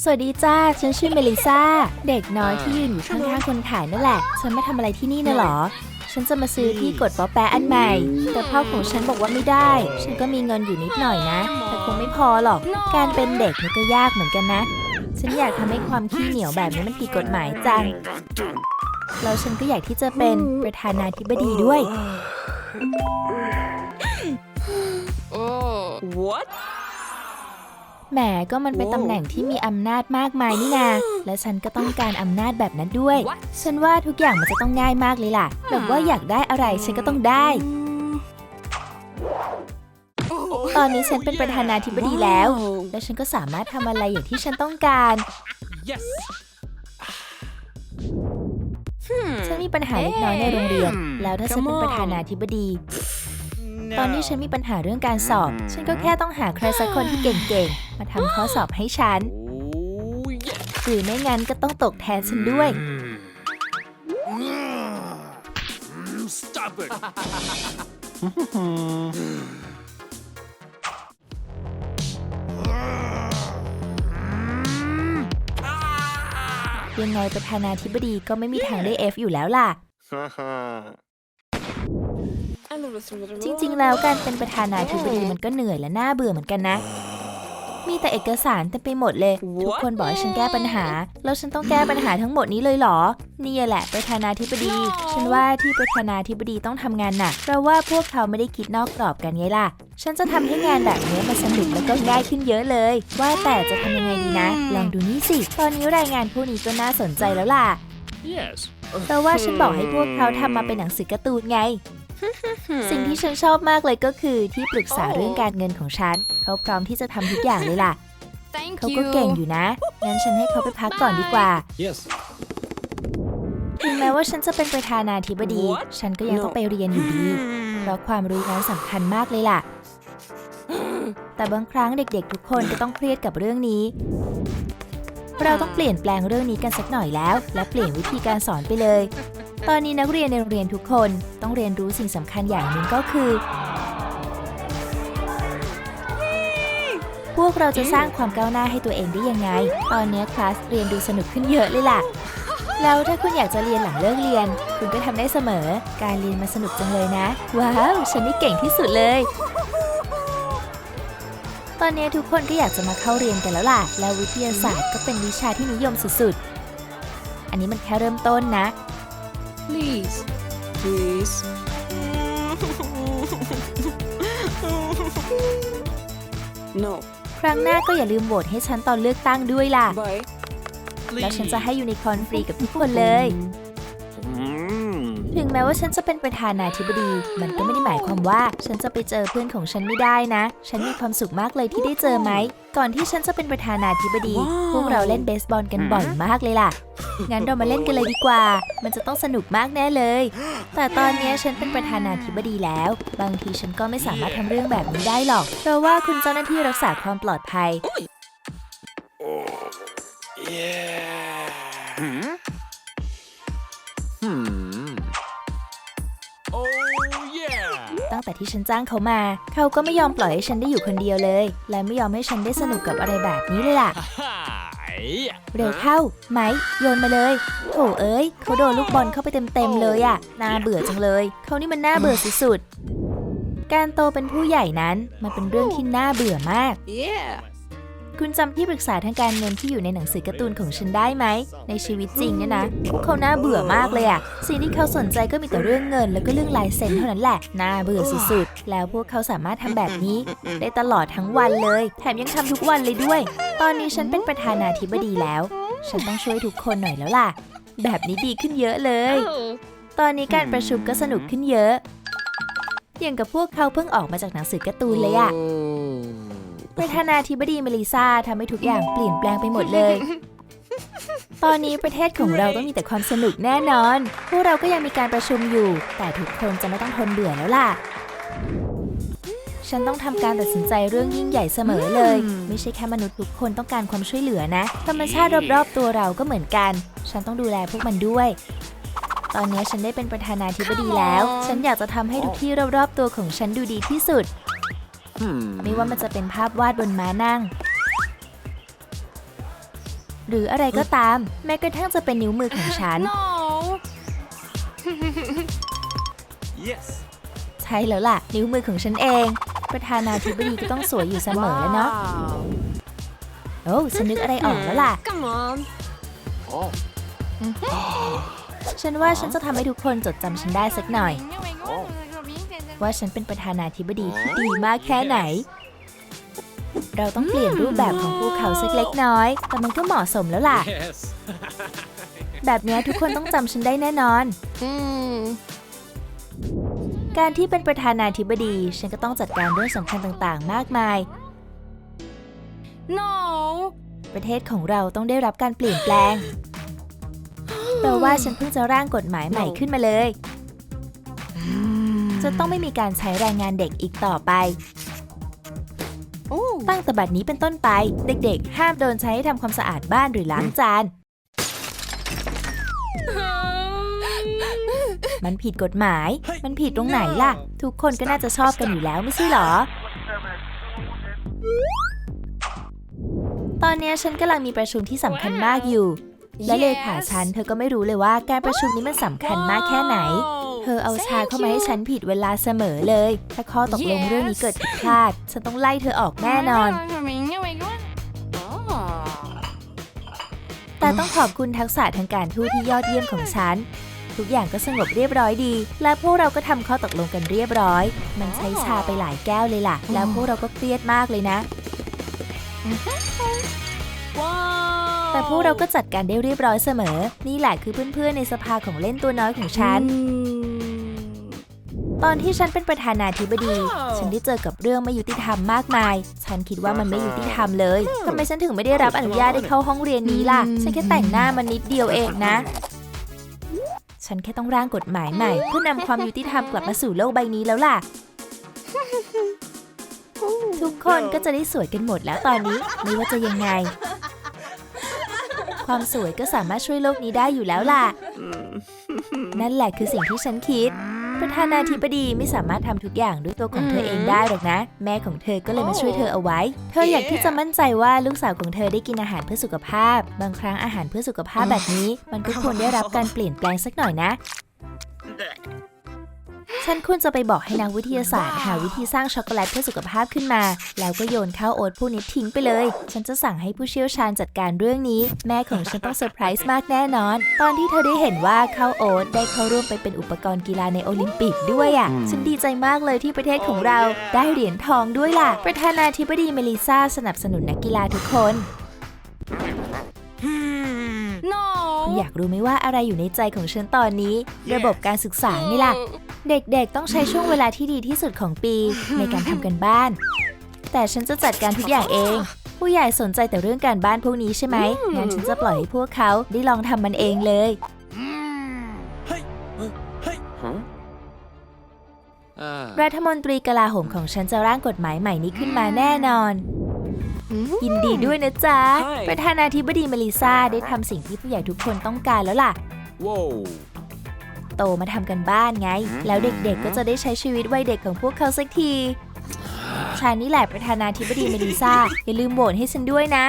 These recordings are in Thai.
สวัสดีจ้า ฉันชื่อเมลิซาเด็กน้อยที่ยืนอยู่ข้างๆคนถ่ายนั่นแหละ ฉันมาทำอะไรที่นี่นะหรอ ฉันจะมาซื้อที่กดป๊อปแปะอันใหม่ แต่พ่อของฉันบอกว่าไม่ได้ ฉันก็มีเงินอยู่นิดหน่อยนะ แต่คงไม่พอหรอก การเป็นเด็กนี่ก็ยากเหมือนกันนะ ฉันอยากทำให้ความขี้เหนียวแบบนี้มันผิดกฎหมายจัง แล้วฉันก็อยากที่จะเป็นประธานาธิบดีด้วย What? แหมก็มันเป็นตำแหน่งที่มีอำนาจมากมายนี่นา และฉันก็ต้องการอำนาจแบบนั้นด้วย What? ฉันว่าทุกอย่างมันจะต้องง่ายมากเลยล่ะ แบบว่าอยากได้อะไรฉันก็ต้องได้ ตอนนี้ฉันเป็นประธานาธิบดีแล้ว และฉันก็สามารถทำอะไรอย่างที่ฉันต้องการ Yes. ฉันมีปัญหาเล็กน้อยในโรงเรียน แล้วถ้าฉันเป็นประธานาธิบดี ตอนนี้ฉันมีปัญหาเรื่องการสอบ ฉันก็แค่ต้องหาใครสักคนที่เก่งๆ มาทำข้อสอบให้ฉัน Oh yeah. หรือไม่งั้นก็ต้องตกแทนฉันด้วย Stop it. ยังไงประธานาธิบดีก็ไม่มีทางได้ F อยู่แล้วล่ะ จริงๆ แล้วการเป็นประธานาธิบดีมันก็เหนื่อยและน่าเบื่อเหมือนกันนะ มีแต่เอกสารเต็มไปหมดเลย ทุกคนบอกให้ฉันแก้ปัญหา แล้วฉันต้องแก้ปัญหาทั้งหมดนี้เลยเหรอ นี่แหละประธานาธิบดี ฉันว่าที่ประธานาธิบดีต้องทำงานหนักเพราะว่าพวกเขาไม่ได้คิดนอกกรอบกันไงล่ะ ฉันจะทำให้งานแบบนี้มันสนุกแล้วก็ง่ายขึ้นเยอะเลย ว่าแต่จะทำยังไงดีนะ ลองดูนี่สิ ตอนนี้รายงานพวกนี้ก็น่าสนใจแล้วล่ะ Yes. เพราะว่าฉันบอกให้พวกเขาทำมาเป็นหนังสือการ์ตูนไง สิ่งที่ฉันชอบมากเลยก็คือที่ปรึกษาเรื่องการเงินของฉัน เขาพร้อมที่จะทำทุกอย่างเลยล่ะ Thank เขาก็เก่งอยู่นะ งั้นฉันให้เขาไปพักก่อนดีกว่า Yes. ถึงแม้ว่าฉันจะเป็นประธานาธิบดี What? ฉันก็ยังต้องไปเรียนอยู่ดี เพราะความรู้นั้นสำคัญมากเลยล่ะ แต่บางครั้งเด็กๆ ทุกคนก็ต้องเครียดกับเรื่องนี้ เราต้องเปลี่ยนแปลงเรื่องนี้กันสักหน่อยแล้ว และเปลี่ยนวิธีการสอนไปเลย ตอนนี้นักเรียนในโรงเรียนทุกคนต้องเรียนรู้สิ่งสำคัญอย่างหนึ่งก็คือ พวกเราจะสร้างความก้าวหน้าให้ตัวเองได้ยังไง ตอนนี้คลาสเรียนดูสนุกขึ้นเยอะเลยล่ะ แล้วถ้าคุณอยากจะเรียนหลังเลิกเรียน คุณก็ทำได้เสมอ การเรียนมาสนุกจังเลยนะ ว้าว ฉันนี่เก่งที่สุดเลย ตอนนี้ทุกคนก็อยากจะมาเข้าเรียนกันแล้วล่ะ แล้ววิทยาศาสตร์ก็เป็นวิชาที่นิยมสุดๆ อันนี้มันแค่เริ่มต้นนะ Please. Please. no. ครั้งหน้าก็อย่าลืมโหวตให้ฉันตอนเลือกตั้งด้วยล่ะ Bye. แล้วฉันจะให้ยูนิคอร์นฟรีกับทุกคนเลย Mm. ถึงแม้ว่าฉันจะเป็นประธานาธิบดี มันก็ไม่ได้หมายความว่า ฉันจะไปเจอเพื่อนของฉันไม่ได้นะ ฉันมีความสุขมากเลยที่ได้เจอไหม ก่อนที่ฉันจะเป็นประธานาธิบดีว้าวพวกเราเล่นเบสบอลกันบ่อยมากเลยล่ะ งั้นเรามาเล่นกันเลยดีกว่า มันจะต้องสนุกมากแน่เลย แต่ตอนนี้ฉันเป็นประธานาธิบดีแล้ว บางทีฉันก็ไม่สามารถทำเรื่องแบบนี้ได้หรอก เพราะว่าคุณเจ้าหน้าที่รักษาความปลอดภัย Hmm? งแต่ที่ฉันจ้างเขามา เขาก็ไม่ยอมปล่อยให้ฉันได้อยู่คนเดียวเลย และไม่ยอมให้ฉันได้สนุกกับอะไรแบบนี้เลยล่ะ Yeah. เร็วเข้า ไหม โยนมาเลยโถเอ้ย เขาโดนลูกบอลเข้าไปเต็มๆเลยอะน่าเบื่อจังเลย เขานี่มันน่าเบื่อสุดๆ การโตเป็นผู้ใหญ่นั้น มันเป็นเรื่องที่น่าเบื่อมาก Yeah. คุณจำที่ปรึกษาทางการเงินที่อยู่ในหนังสือการ์ตูนของฉันได้ไหม ในชีวิตจริงเนี่ยนะพวกเขาน่าเบื่อมากเลยอะสิ่งที่เขาสนใจก็มีแต่เรื่องเงิน แล้วก็เรื่องลายเซ็นเท่านั้นแหละ น่าเบื่อสุดๆ แล้วพวกเขาสามารถทำแบบนี้ ได้ตลอดทั้งวันเลย แถมยังทำทุกวันเลยด้วย ตอนนี้ฉันเป็นประธานาธิบดีแล้ว ฉันต้องช่วยทุกคนหน่อยแล้วล่ะ แบบนี้ดีขึ้นเยอะเลย ตอนนี้การประชุมก็สนุกขึ้นเยอะอย่างกับพวกเขาเพิ่งออกมาจากหนังสือการ์ตูนเลยอะ ประธานาธิบดีเมลิซาทำให้ทุกอย่างเปลี่ยนแปลงไปหมดเลย ตอนนี้ประเทศของเราต้องมีแต่ความสนุกแน่นอน พวกเราก็ยังมีการประชุมอยู่ แต่ทุกคนจะไม่ต้องทนเบื่อแล้วล่ะ ฉันต้องทำการตัดสินใจเรื่องยิ่งใหญ่เสมอเลย ไม่ใช่แค่มนุษย์ทุกคนต้องการความช่วยเหลือนะ ธรรมชาติรอบๆตัวเราก็เหมือนกัน ฉันต้องดูแลพวกมันด้วยตอนนี้ฉันได้เป็นประธานาธิบดีแล้ว ฉันอยากจะทำให้ทุกที่รอบๆตัวของฉันดูดีที่สุด ไม่ว่ามันจะเป็นภาพวาดบนม้านั่ง หรืออะไรก็ตาม แม้กระทั่งจะเป็นนิ้วมือของฉัน No. ใช่แล้วล่ะ นิ้วมือของฉันเอง ประธานาธิบดีก็ต้องสวยอยู่เสมอแล้วเนาะ Wow. โอ้ฉันนึกอะไรออกแล้วล่ะ Come on. Oh. ฉันว่าฉันจะทำให้ทุกคนจดจำฉันได้สักหน่อย Oh. ว่าฉันเป็นประธานาธิบดีที่ดีมากแค่ไหน เราต้องเปลี่ยนรูปแบบของภูเขาสักเล็กน้อย แต่มันก็เหมาะสมแล้วล่ะ Yes. แบบเนี้ยทุกคนต้องจำฉันได้แน่นอน Hmm. การที่เป็นประธานาธิบดี ฉันก็ต้องจัดการเรื่องสำคัญต่างๆ มากมาย No. ประเทศของเราต้องได้รับการเปลี่ยนแปลงเพราะว่าฉันเพิ่งจะร่างกฎหมายใหม่ขึ้นมาเลย จะต้องไม่มีการใช้แรงงานเด็กอีกต่อไป Oh. ตั้งแต่บัดนี้เป็นต้นไป เด็กๆ ห้ามโดนใช้ให้ทำความสะอาดบ้านหรือล้างจาน มันผิดกฎหมาย มันผิดตรงไหนล่ะ ทุกคนก็น่าจะชอบกันอยู่แล้วไม่ใช่เหรอ ตอนเนี้ยฉันกำลังมีประชุมที่สำคัญมากอยู่ และเลขาฉันเธอก็ไม่รู้เลยว่าการประชุมนี้มันสำคัญมากแค่ไหน เธอเอาชาเข้ามาให้ฉันผิดเวลาเสมอเลย ถ้าข้อตกลงเรื่องนี้เกิดผิดพลาด ฉันต้องไล่เธอออกแน่นอน Oh. แต่ต้องขอบคุณทักษะทางการทูตที่ยอดเยี่ยมของฉัน ทุกอย่างก็สงบเรียบร้อยดี และพวกเราก็ทำข้อตกลงกันเรียบร้อย มันใช้ชาไปหลายแก้วเลยล่ะ แล้วพวกเราก็เครียดมากเลยนะ Wow. แต่พวกเราก็จัดการได้เรียบร้อยเสมอ นี่แหละคือเพื่อนๆในสภาของเล่นตัวน้อยของฉัน ตอนที่ฉันเป็นประธานาธิบดี ฉันได้เจอกับเรื่องไม่ยุติธรรมมากมาย ฉันคิดว่ามันไม่ยุติธรรมเลยทำไมฉันถึงไม่ได้รับอนุญาตได้เข้าห้องเรียนนี้ล่ะ ฉันแค่แต่งหน้ามันนิดเดียวเองนะ ฉันแค่ต้องร่างกฎหมายใหม่เพื่อนำความยุติธรรมกลับมาสู่โลกใบนี้แล้วล่ะ ทุกคนก็จะได้สวยกันหมดแล้วตอนนี้ไม่ว่าจะยังไง ความสวยก็สามารถช่วยโลกนี้ได้อยู่แล้วล่ะ นั่นแหละคือสิ่งที่ฉันคิด ประธานาธิบดีไม่สามารถทำทุกอย่างด้วยตัวของเธอเองได้หรอกนะ แม่ของเธอก็เลยมาช่วยเธอเอาไว้ เธออยากที่จะมั่นใจว่าลูกสาวของเธอได้กินอาหารเพื่อสุขภาพ บางครั้งอาหารเพื่อสุขภาพแบบนี้ มันก็ควรได้รับการเปลี่ยนแปลงสักหน่อยนะ ฉันควรจะไปบอกให้นักวิทยาศาสตร์ หาวิธีสร้างช็อกโกแลตเพื่อสุขภาพขึ้นมา แล้วก็โยนข้าวโอ๊ตพวกนี้ทิ้งไปเลย ฉันจะสั่งให้ผู้เชี่ยวชาญจัดการเรื่องนี้ แม่ของฉันต้องเซอร์ไพรส์มากแน่นอน ตอนที่เธอได้เห็นว่าข้าวโอ๊ตได้เข้าร่วมไปเป็นอุปกรณ์กีฬาในโอลิมปิกด้วยอะ ฉันดีใจมากเลยที่ประเทศของเราได้เหรียญทองด้วยล่ะ ประธานาธิบดีเมลิซาสนับสนุนนักกีฬาทุกคน No. คุณอยากรู้ไหมว่าอะไรอยู่ในใจของฉันตอนนี้ ระบบการศึกษานี่ล่ะ เด็กๆ ต้องใช้ช่วงเวลาที่ดีที่สุดของปีในการทำกันบ้าน แต่ฉันจะจัดการทุกอย่างเอง ผู้ใหญ่สนใจแต่เรื่องการบ้านพวกนี้ใช่ไหมงั้นฉันจะปล่อยให้พวกเขาได้ลองทำมันเองเลย Huh? Ah. รัฐมนตรีกลาโหมของฉันจะร่างกฎหมายใหม่นี้ขึ้นมาแน่นอน ยินดีด้วยนะจ๊ะใช่ประธานาธิบดีเมลิซาได้ทำสิ่งที่ผู้ใหญ่ทุกคนต้องการแล้วล่ะ Whoa. โตมาทำกันบ้านไง แล้วเด็กๆก็จะได้ใช้ชีวิตวัยเด็กของพวกเขาสักทีฉันนี่แหละประธานาธิบดีเมลิซาอย่าลืมโหวตให้ฉันด้วยนะ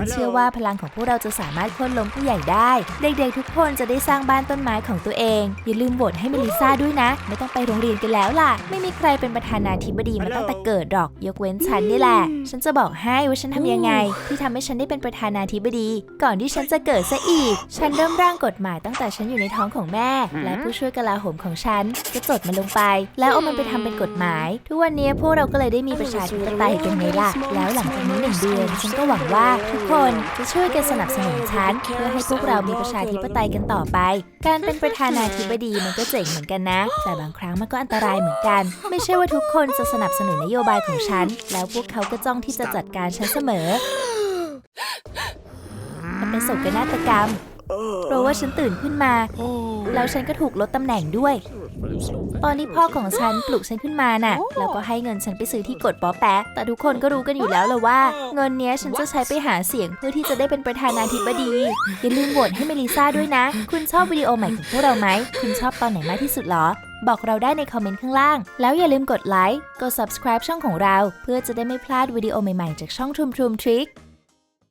ฉันเชื่อว่าพลังของพวกเราจะสามารถโค่นล้มผู้ใหญ่ได้ เด็กๆทุกคนจะได้สร้างบ้านต้นไม้ของตัวเอง อย่าลืมโหวตให้เมลิซาด้วยนะ ไม่ต้องไปโรงเรียนกันแล้วล่ะ ไม่มีใครเป็นประธานาธิบดีมาตั้งแต่เกิดหรอก ยกเว้นฉันนี่แหละ ฉันจะบอกให้ว่าฉันทำยังไง ที่ทำให้ฉันได้เป็นประธานาธิบดี ก่อนที่ฉันจะเกิดซะอีก ฉันเริ่มร่างกฎหมายตั้งแต่ฉันอยู่ในท้องของแม่ และผู้ช่วยกลาโหมของฉันก็จดมันลงไป แล้วเอามันไปทำเป็นกฎหมาย ทุกวันนี้พวกเราก็เลยได้มีประชาธิปไตยกันไงล่ะ แล้วหลังจากนี้หนึ่งเดือนฉันก็หวังว่าทุกคนจะช่วยกันสนับสนุนฉัน เพื่อให้พวกเรามีประชาธิปไตยกันต่อไป การเป็นประธานาธิบดีมันก็เจ๋งเหมือนกันนะ แต่บางครั้งมันก็อันตรายเหมือนกัน ไม่ใช่ว่าทุกคนจะสนับสนุนนโยบายของฉัน แล้วพวกเขาก็จ้องที่จะจัดการฉันเสมอ มันเป็นโศกนาฏกรรม เพราะว่าฉันตื่นขึ้นมา แล้วฉันก็ถูกลดตำแหน่งด้วย ตอนที่พ่อของฉันปลุกฉันขึ้นมาน่ะ แล้วก็ให้เงินฉันไปซื้อที่กดป๊อแปะแต่ทุกคนก็รู้กันอยู่แล้วเลยว่า เงินเนี้ยฉันจะใช้ไปหาเสียงเพื่อที่จะได้เป็นประธานาธิบดี อย่าลืมโหวตให้เมลิซ่าด้วยนะ คุณชอบวิดีโอใหม่ของพวกเราไหม คุณชอบตอนไหนมากที่สุดเหรอ บอกเราได้ในคอมเมนต์ข้างล่าง แล้วอย่าลืมกดไลค์ กด subscribe ช่องของเรา เพื่อจะได้ไม่พลาดวิดีโอใหม่ๆ จากช่อง Tum Tum Trick